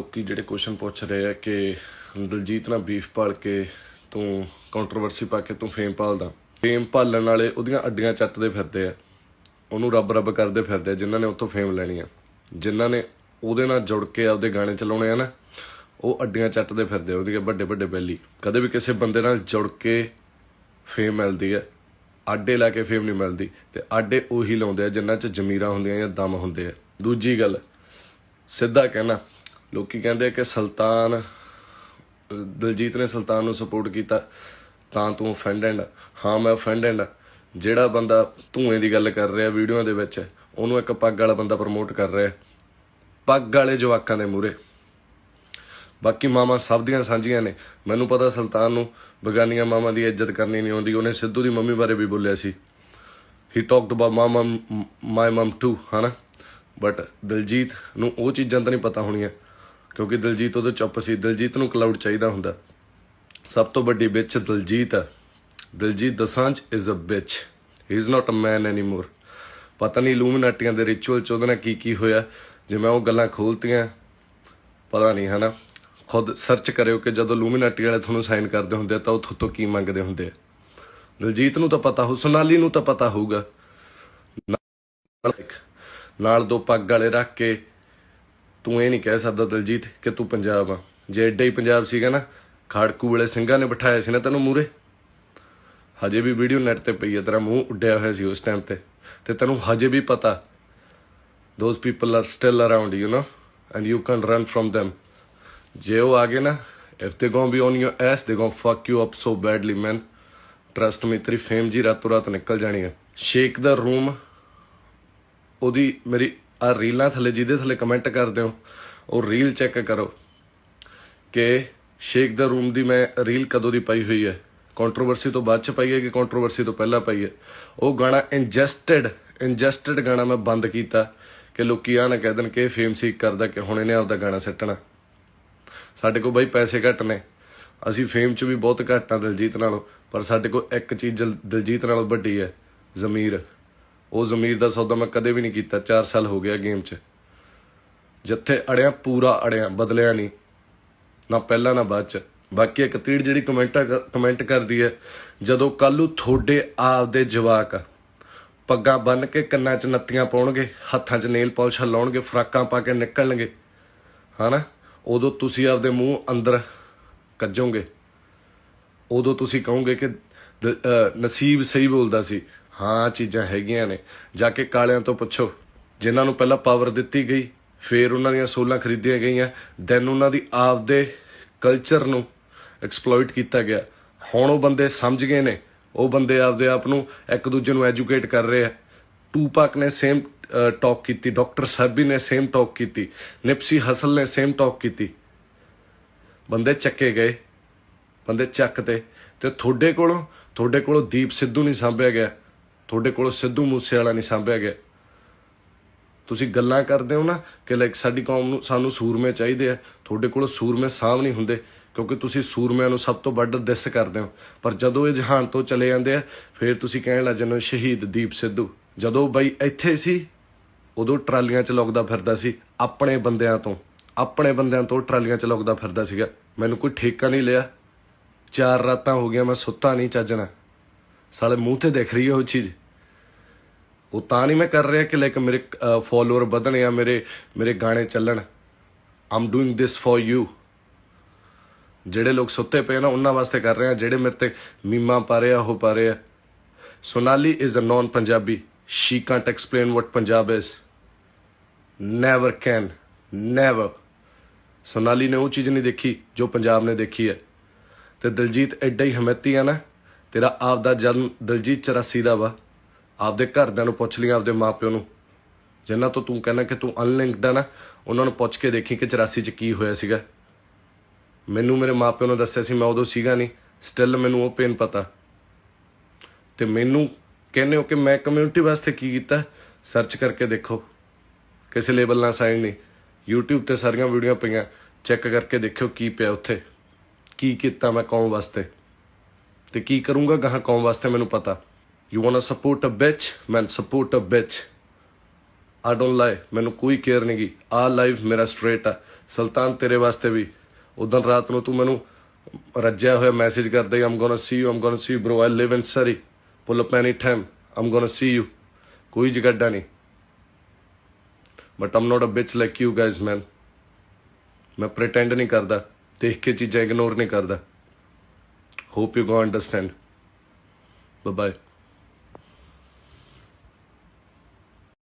ਲੋਕੀ ਜਿਹੜੇ ਕੁਐਸਚਨ ਪੁੱਛ ਰਹੇ ਆ ਕਿ ਦਲਜੀਤ ਨਾਲ ਬੀਫ ਪਾਲ ਕੇ ਤੂੰ ਕੰਟਰੋਵਰਸੀ ਪਾ ਕੇ ਤੂੰ ਫੇਮ ਪਾਲਦਾ। ਫੇਮ ਪਾਲਣ ਵਾਲੇ ਉਹਦੀਆਂ ਅੱਡੀਆਂ ਚੱਟਦੇ ਫਿਰਦੇ ਆ। ਉਹਨੂੰ ਰੱਬ ਰੱਬ ਕਰਦੇ ਫਿਰਦੇ ਆ, ਜਿਨ੍ਹਾਂ ਨੇ ਉੱਥੋਂ ਫੇਮ ਲੈਣੀ ਆ। ਜਿਨ੍ਹਾਂ ਨੇ ਉਹਦੇ ਨਾਲ ਜੁੜ ਕੇ ਆਪਦੇ ਗਾਣੇ ਚਲਾਉਣੇ ਆ ਨਾ, ਉਹ ਅੱਡੀਆਂ ਚੱਟਦੇ ਫਿਰਦੇ ਆ ਉਹਦੀਆਂ ਵੱਡੇ ਵੱਡੇ ਬੈਲੀ। ਕਦੇ ਵੀ ਕਿਸੇ ਬੰਦੇ ਨਾਲ ਜੁੜ ਕੇ ਫੇਮ ਮਿਲਦੀ ਹੈ ਆਡੇ ਲਾ ਕੇ ਫੇਮ ਨਹੀਂ ਮਿਲਦੀ, ਤੇ ਆਡੇ ਉਹੀ ਲਾਉਂਦੇ ਆ, ਜਿਨ੍ਹਾਂ 'ਚ ਜ਼ਮੀਰਾਂ ਹੁੰਦੀਆਂ ਜਾਂ ਦਮ ਹੁੰਦੇ ਆ। ਦੂਜੀ ਗੱਲ, ਸਿੱਧਾ ਕਹਿਣਾ ਲੋਕੀ ਕਹਿੰਦੇ ਕਿ ਸੁਲਤਾਨ, ਦਲਜੀਤ ਨੇ ਸੁਲਤਾਨ ਨੂੰ ਸਪੋਰਟ ਕੀਤਾ, ਤਾਂ ਤੂੰ ਅਫੈਂਡਡ ਹਾਂ, ਮੈਂ ਅਫੈਂਡਡ ਜਿਹੜਾ ਬੰਦਾ ਧੂਏ ਦੀ ਗੱਲ ਕਰ ਰਿਹਾ ਵੀਡੀਓ ਦੇ ਵਿੱਚ, ਉਹਨੂੰ ਇੱਕ ਪੱਗ ਵਾਲਾ ਬੰਦਾ ਪ੍ਰਮੋਟ ਕਰ ਰਿਹਾ। ਪੱਗ ਵਾਲੇ ਜਵਾਕਾਂ ਦੇ ਮੂਹਰੇ। ਬਾਕੀ ਮਾਮਾ ਸਭ ਦੀਆਂ ਸਾਂਝੀਆਂ ਨੇ। ਮੈਨੂੰ ਪਤਾ ਸੁਲਤਾਨ ਨੂੰ ਬਗਾਨੀਆਂ ਮਾਮਾ ਦੀ ਇੱਜ਼ਤ ਕਰਨੀ ਨਹੀਂ ਆਉਂਦੀ। ਉਹਨੇ ਸਿੱਧੂ ਦੀ ਮੰਮੀ ਬਾਰੇ ਵੀ ਬੋਲਿਆ ਸੀ। He talked about mama my mom too ਹਨਾ? ਬਟ ਦਲਜੀਤ ਨੂੰ ਉਹ ਚੀਜ਼ਾਂ ਤਾਂ ਨਹੀਂ ਪਤਾ ਹੋਣੀਆਂ। ਕਿਉਂਕਿ ਦਲਜੀਤ ਉਹਦੇ ਚੁੱਪ ਸੀ। ਦਲਜੀਤ ਨੂੰ ਕਲਾਊਡ ਚਾਹੀਦਾ ਹੁੰਦਾ। ਸਭ ਤੋਂ ਵੱਡੀ ਵਿੱਚ ਦਲਜੀਤ ਹੈ। Diljit Dosanjh is a bitch he is not a man anymore ਪਤਾ ਨਹੀਂ ਲੂਮੀਨਾਟੀਆਂ ਦੇ ਰਿਚੁਅਲ ਚ ਉਹਦੇ ਨਾਲ ਕੀ ਕੀ ਹੋਇਆ। ਜੇ ਮੈਂ ਉਹ ਗੱਲਾਂ ਖੋਲਤੀਆਂ। ਪਤਾ ਨਹੀਂ, ਹਨਾ? ਖੁਦ ਸਰਚ ਕਰਿਓ ਕਿ ਜਦੋਂ ਲੂਮੀਨਾਟੀ ਵਾਲੇ ਤੁਹਾਨੂੰ ਸਾਈਨ ਕਰਦੇ ਹੁੰਦੇ ਆ, ਤਾਂ ਉਹ ਤੋਂ ਕੀ ਮੰਗਦੇ ਹੁੰਦੇ ਆ। ਦਲਜੀਤ ਨੂੰ ਤਾਂ ਪਤਾ ਹੋ ਸੋਨਾਲੀ ਨੂੰ ਤਾਂ ਪਤਾ ਹੋਊਗਾ। ਨਾਲ ਦੋ ਪੱਗ ਵਾਲੇ ਰੱਖ ਕੇ ਤੂੰ ਇਹ ਨਹੀਂ ਕਹਿ ਸਕਦਾ ਦਲਜੀਤ ਕਿ ਤੂੰ ਪੰਜਾਬ ਆ। ਜੇ ਏਡਾ ਹੀ ਪੰਜਾਬ ਸੀਗਾ ਨਾ, ਖਾੜਕੂ ਵਾਲੇ ਸਿੰਘਾਂ ਨੇ ਬਿਠਾਇਆ ਸੀ ਨਾ ਤੈਨੂੰ ਮੂਰੇ ਹਜੇ ਵੀ ਵੀਡੀਓ ਨੈਟ ਤੇ ਪਈ ਹੈ ਤੇਰਾ ਮੂੰਹ ਉੱਡਿਆ ਹੋਇਆ ਸੀ ਉਸ ਟਾਈਮ ਤੇ। ਤੇ ਤੈਨੂੰ ਹਜੇ ਵੀ ਪਤਾ those people are still around you know and you can run from them. ਜੇ ਉਹ ਆ ਗਏ ਨਾ if they gonna be on your ass they gonna fuck you up so badly man trust me ਤੇਰੀ ਫੇਮ ਜੀ ਰਾਤੋਂ ਰਾਤ ਨਿਕਲ ਜਾਣੀ ਹੈ ਸ਼ੇਕ ਦਾ ਰੂਮ ਉਹਦੀ ਮੇਰੀ ਆ ਰੀਲਾਂ ਥੱਲੇ, ਜਿਹਦੇ ਥੱਲੇ ਕਮੈਂਟ ਕਰਦੇ ਹੋ, ਉਹ ਰੀਲ ਚੈੱਕ ਕਰੋ ਕਿ ਸ਼ੇਕ ਦਾ ਰੂਮ ਦੀ ਮੈਂ ਰੀਲ ਕਦੋਂ ਦੀ ਪਾਈ ਹੋਈ ਹੈ। ਕੰਟਰੋਵਰਸੀ ਤੋਂ ਬਾਅਦ ਚ ਪਾਈ ਹੈ ਕਿ ਕੰਟਰੋਵਰਸੀ ਤੋਂ ਪਹਿਲਾਂ ਪਾਈ ਹੈ? ਉਹ ਗਾਣਾ ਇੰਜਸਟਡ ਇੰਜਸਟਡ ਗਾਣਾ ਮੈਂ ਬੰਦ ਕੀਤਾ ਕਿ ਲੋਕੀ ਆ ਨਾ ਕਹਿ ਦੇਣ ਕਿ ਫੇਮ ਸੀਕ ਕਰਦਾ ਕਿ ਹੁਣ ਇਹਨੇ ਆਪਦਾ ਗਾਣਾ ਸੱਟਣਾ। ਸਾਡੇ ਕੋਲ ਬਾਈ ਪੈਸੇ ਘੱਟ ਨੇ। ਅਸੀਂ ਫੇਮ 'ਚ ਵੀ ਬਹੁਤ ਘੱਟ ਆ ਦਿਲਜੀਤ ਨਾਲੋਂ, ਪਰ ਸਾਡੇ ਕੋਲ ਇੱਕ ਚੀਜ਼ ਜਲ- ਦਿਲਜੀਤ ਨਾਲੋਂ ਵੱਡੀ ਹੈ, ਜ਼ਮੀਰ। ਉਹ ਜ਼ਮੀਰ ਦਾ ਸੌਦਾ ਮੈਂ ਕਦੇ ਵੀ ਨਹੀਂ ਕੀਤਾ 4 ਸਾਲ ਹੋ ਗਿਆ ਗੇਮ 'ਚ। ਜਿੱਥੇ ਅੜਿਆ ਪੂਰਾ ਅੜਿਆ, ਬਦਲਿਆ ਨਹੀਂ। ਨਾ ਪਹਿਲਾਂ, ਨਾ ਬਾਅਦ 'ਚ। ਬਾਕੀ ਇੱਕ ਤੀੜ ਜਿਹੜੀ ਕਮੈਂਟ ਕਮੈਂਟ ਕਰਦੀ ਹੈ, ਜਦੋਂ ਕੱਲੂ ਤੁਹਾਡੇ ਆਪਦੇ ਜਵਾਕ ਪੱਗਾਂ ਬੰਨ ਕੇ ਕੰਨਾਂ 'ਚ ਨੱਤੀਆਂ ਪਾਉਣਗੇ, ਹੱਥਾਂ 'ਚ ਨੇਲ ਪਾਲਿਸ਼ ਲਾਉਣਗੇ ਫਰਾਕਾਂ ਪਾ ਕੇ ਨਿਕਲਣਗੇ, ਹਨਾ? ਉਦੋਂ ਤੁਸੀਂ ਆਪਦੇ ਮੂੰਹ ਅੰਦਰ ਕੱਜੋਗੇ। ਉਦੋਂ ਤੁਸੀਂ ਕਹੋਗੇ ਕਿ ਨਸੀਬ ਸਹੀ ਬੋਲਦਾ ਸੀ। ਹਾਂ, ਚੀਜ਼ਾਂ ਹੈਗੀਆਂ ਨੇ। ਜਾ ਕੇ ਕਾਲਿਆਂ ਤੋਂ ਪੁੱਛੋ। ਜਿਨ੍ਹਾਂ ਨੂੰ ਪਹਿਲਾਂ ਪਾਵਰ ਦਿੱਤੀ ਗਈ, ਫਿਰ ਉਹਨਾਂ ਦੀਆਂ ਸੋਲਾਂ ਖਰੀਦੀਆਂ ਗਈਆਂ। ਦੈਨ ਉਹਨਾਂ ਦੀ ਆਪਦੇ ਕਲਚਰ ਨੂੰ ਐਕਸਪਲੋਇਟ ਕੀਤਾ ਗਿਆ। ਹੁਣ ਉਹ ਬੰਦੇ ਸਮਝ ਗਏ ਨੇ। ਉਹ ਬੰਦੇ ਆਪਦੇ ਆਪ ਨੂੰ ਇੱਕ ਦੂਜੇ ਨੂੰ ਐਜੂਕੇਟ ਕਰ ਰਹੇ ਆ। ਟੂਪਾਕ ਨੇ ਸੇਮ ਟਾਕ ਕੀਤੀ। ਡਾਕਟਰ ਸਰਬੀ ਨੇ ਸੇਮ ਟਾਕ ਕੀਤੀ। ਨਿਪਸੀ ਹਸਲ ਨੇ ਸੇਮ ਟਾਕ ਕੀਤੀ। ਬੰਦੇ ਚੱਕੇ ਗਏ। ਬੰਦੇ ਚੱਕ ਤੇ ਤੁਹਾਡੇ ਕੋਲੋਂ ਤੁਹਾਡੇ ਕੋਲੋਂ ਦੀਪ ਸਿੱਧੂ ਨਹੀਂ ਸਾਂਭਿਆ ਗਿਆ। ਤੁਹਾਡੇ ਕੋਲ ਸਿੱਧੂ ਮੂਸੇ ਵਾਲਾ ਨਹੀਂ ਸਾਂਭਿਆ ਗਿਆ। ਤੁਸੀਂ ਗੱਲਾਂ ਕਰਦੇ ਹੋ ਨਾ ਕਿ ਲਾਈਕ ਸਾਡੀ ਕੌਮ ਨੂੰ ਸਾਨੂੰ ਸੂਰਮੇ ਚਾਹੀਦੇ ਆ। ਤੁਹਾਡੇ ਕੋਲ ਸੂਰਮੇ ਸਾਂਭ ਨਹੀਂ ਹੁੰਦੇ, ਕਿਉਂਕਿ ਤੁਸੀਂ ਸੂਰਮਿਆਂ ਨੂੰ ਸਭ ਤੋਂ ਵੱਧ ਦਿਸ ਕਰਦੇ ਹੋ। ਪਰ ਜਦੋਂ ਇਹ ਜਹਾਨ ਤੋਂ ਚਲੇ ਜਾਂਦੇ ਆ, ਫਿਰ ਤੁਸੀਂ ਕਹਿਣ ਲੱਗ ਜਾਂਦੇ ਹੋ, ਸ਼ਹੀਦ ਦੀਪ ਸਿੱਧੂ। ਜਦੋਂ ਬਾਈ ਇੱਥੇ ਸੀ, ਉਦੋਂ ਟਰਾਲੀਆਂ 'ਚ ਲੁਕਦਾ ਫਿਰਦਾ ਸੀ, ਆਪਣੇ ਬੰਦਿਆਂ ਤੋਂ। ਆਪਣੇ ਬੰਦਿਆਂ ਤੋਂ ਟਰਾਲੀਆਂ 'ਚ ਲੁਕਦਾ ਫਿਰਦਾ ਸੀਗਾ। ਮੈਨੂੰ ਕੋਈ ਠੇਕਾ ਨਹੀਂ ਲਿਆ। ਚਾਰ ਰਾਤਾਂ ਹੋ ਗਈਆਂ, ਮੈਂ ਸੁੱਤਾ ਨਹੀਂ ਚੱਜਣਾ ਸਾਲੇ ਮੂੰਹ ਤੇ ਦੇਖ ਰਹੀ ਹੈ ਉਹ ਚੀਜ਼। ਉਹ ਤਾਂ ਨਹੀਂ ਮੈਂ ਕਰ ਰਿਹਾ ਕਿ ਲਾਈਕ ਮੇਰੇ ਫਾਲੋਅਰ ਵਧਣ ਜਾਂ ਮੇਰੇ ਮੇਰੇ ਗਾਣੇ ਚੱਲਣ। I'm doing this for you ਜਿਹੜੇ ਲੋਕ ਸੁੱਤੇ ਪਏ ਨਾ, ਉਹਨਾਂ ਵਾਸਤੇ ਕਰ ਰਿਹਾ, ਜਿਹੜੇ ਮੇਰੇ ਤੇ ਮੀਮਾ ਪਾ ਰਿਹਾ ਉਹ ਪਾ ਰਿਹਾ Sonali is a non Punjabi she can't explain what Punjab is never can never Sonali ਨੇ ਉਹ ਚੀਜ਼ ਨਹੀਂ ਦੇਖੀ, ਜੋ ਪੰਜਾਬ ਨੇ ਦੇਖੀ ਹੈ। ਤੇ ਦਿਲਜੀਤ ਐਡਾ ਹੀ ਹਮੈਤੀ ਆ ਨਾ। ਤੇਰਾ ਆਪ ਦਾ ਜਨਮ ਦਿਲਜੀਤ 84 ਦਾ ਵਾ। ਆਪਦੇ ਘਰਦਿਆਂ ਨੂੰ ਪੁੱਛ ਲਈ ਆਪਦੇ ਮਾਪਿਓ ਨੂੰ। ਜਿਨ੍ਹਾਂ ਤੋਂ ਤੂੰ ਕਹਿੰਦਾ ਕਿ ਤੂੰ ਅਨਲਿੰਕਡ ਆ ਨਾ, ਉਹਨਾਂ ਨੂੰ ਪੁੱਛ ਕੇ ਦੇਖੀ ਕਿ 84 ਚ ਕੀ ਹੋਇਆ ਸੀਗਾ। ਮੈਨੂੰ ਮੇਰੇ ਮਾਪਿਓ ਨੇ ਦੱਸਿਆ ਸੀ, ਮੈਂ ਉਦੋਂ ਸੀਗਾ ਨਹੀਂ ਸਟਿਲ ਮੈਨੂੰ ਉਹ ਪੇਨ ਪਤਾ। ਤੇ ਮੈਨੂੰ ਕਹਿੰਦੇ ਹੋ ਕਿ ਮੈਂ ਕਮਿਊਨਿਟੀ ਵਾਸਤੇ ਕੀ ਕੀਤਾ? ਸਰਚ ਕਰਕੇ ਦੇਖੋ। ਕਿਸੇ ਲੇਬਲ ਨਾਲ ਸਾਈਨ ਨਹੀਂ। YouTube ਤੇ ਸਾਰੀਆਂ ਵੀਡੀਓ ਪਈਆਂ। ਚੈੱਕ ਕਰਕੇ ਦੇਖਿਓ ਕੀ ਪਿਆ ਉੱਥੇ। ਕੀ ਕੀਤਾ ਮੈਂ ਕੌਮ ਵਾਸਤੇ? ਤੇ ਕੀ ਕਰੂੰਗਾ ਗਾਹਾਂ ਕੌਮ ਵਾਸਤੇ ਮੈਨੂੰ ਪਤਾ। You want to support a bitch man support a bitch I don't lie ਮੈਨੂੰ ਕੋਈ ਕੇਅਰ ਨਹੀਂ ਗੀ ਆ ਲਾਈਫ ਮੇਰਾ ਸਟ੍ਰੇਟ ਆ ਸੁਲਤਾਨ ਤੇਰੇ ਵਾਸਤੇ ਵੀ ਉਦੋਂ ਰਾਤ ਨੂੰ ਤੂੰ ਮੈਨੂੰ ਰੱਜਿਆ ਹੋਇਆ ਮੈਸੇਜ ਕਰਦਾ I'm gonna see you I'm gonna see bro I live in Surrey pull up any time I'm gonna see you ਕੋਈ ਜਗੱਡਾ ਨਹੀਂ but I'm not a bitch like you guys man ਮੈਂ ਪ੍ਰੀਟੈਂਡ ਨਹੀਂ ਕਰਦਾ ਦੇਖ ਕੇ ਚੀਜ਼ਾਂ ignore ਨਹੀਂ ਕਰਦਾ hope you go understand bye bye